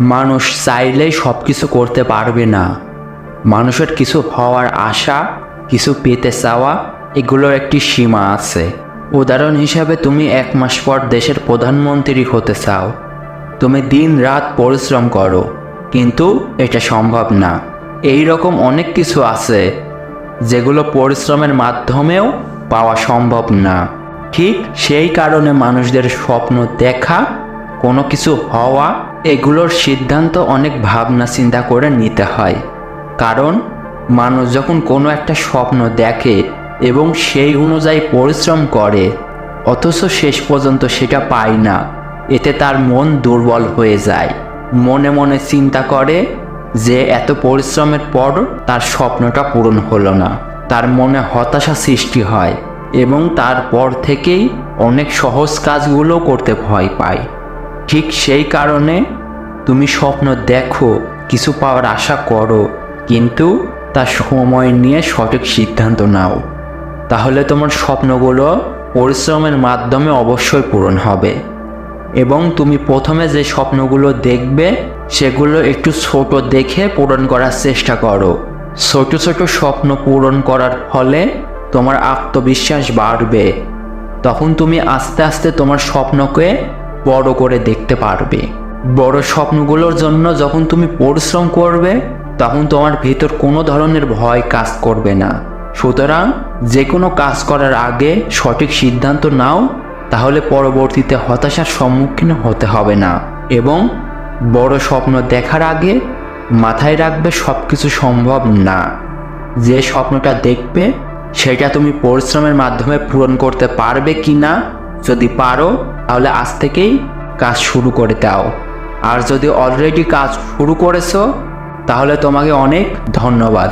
মানুষ চাইলেই সব কিছু করতে পারবে না। মানুষের কিছু হওয়ার আশা, কিছু পেতে চাওয়া, এগুলোর একটি সীমা আছে। উদাহরণ হিসাবে তুমি এক মাস পর দেশের প্রধানমন্ত্রী হতে চাও। তুমি দিন রাত পরিশ্রম করো, কিন্তু এটা সম্ভব না। এই রকম অনেক কিছু আছে, যেগুলো পরিশ্রমের মাধ্যমেও পাওয়া সম্ভব না। ঠিক সেই কারণে মানুষদের স্বপ্ন দেখা, কোনো কিছু হওয়া এগুলোর সিদ্ধান্ত অনেক ভাবনা চিন্তা করে নিতে হয়। কারণ, মানুষ যখন কোনো একটা স্বপ্ন দেখে এবং সেই অনুযায়ী পরিশ্রম করে, অথচ শেষ পর্যন্ত সেটা পায় না, এতে তার মন দুর্বল হয়ে যায়। মনে মনে চিন্তা করে যে এত পরিশ্রমের পর তার স্বপ্নটা পূরণ হলো না। তার মনে হতাশা সৃষ্টি হয় এবং তারপর থেকেই অনেক সহজ কাজগুলো করতে ভয় পায়। ঠিক সেই কারণে তুমি স্বপ্ন দেখো, কিছু পাওয়ার আশা করো, কিন্তু তার সময় নিয়ে সঠিক সিদ্ধান্ত নাও। তাহলে তোমার স্বপ্নগুলো পরিশ্রমের মাধ্যমে অবশ্যই পূরণ হবে। এবং তুমি প্রথমে যে স্বপ্নগুলো দেখবে, সেগুলো একটু ছোট দেখে পূরণ করার চেষ্টা করো। ছোট ছোট স্বপ্ন পূরণ করার ফলে তোমার আত্মবিশ্বাস বাড়বে। তখন তুমি আস্তে আস্তে তোমার স্বপ্নকে বড় করে দেখতে পারবে। বড় স্বপ্নগুলোর জন্য যখন তুমি পরিশ্রম করবে, তখন তোমার ভিতর কোনো ধরনের ভয় কাজ করবে না। সুতরাং যে কোনো কাজ করার আগে সঠিক সিদ্ধান্ত নাও, তাহলে পরবর্তীতে হতাশার সম্মুখীন হতে হবে না। এবং বড় স্বপ্ন দেখার আগে মাথায় রাখবে সব কিছু সম্ভব না। যে স্বপ্নটা দেখবে, সেটা তুমি পরিশ্রমের মাধ্যমে পূরণ করতে পারবে কি না যদি পারো, তাহলে আজ থেকেই কাজ শুরু করে দাও। আর যদি অলরেডি কাজ শুরু করেছ, তাহলে তোমাকে অনেক ধন্যবাদ।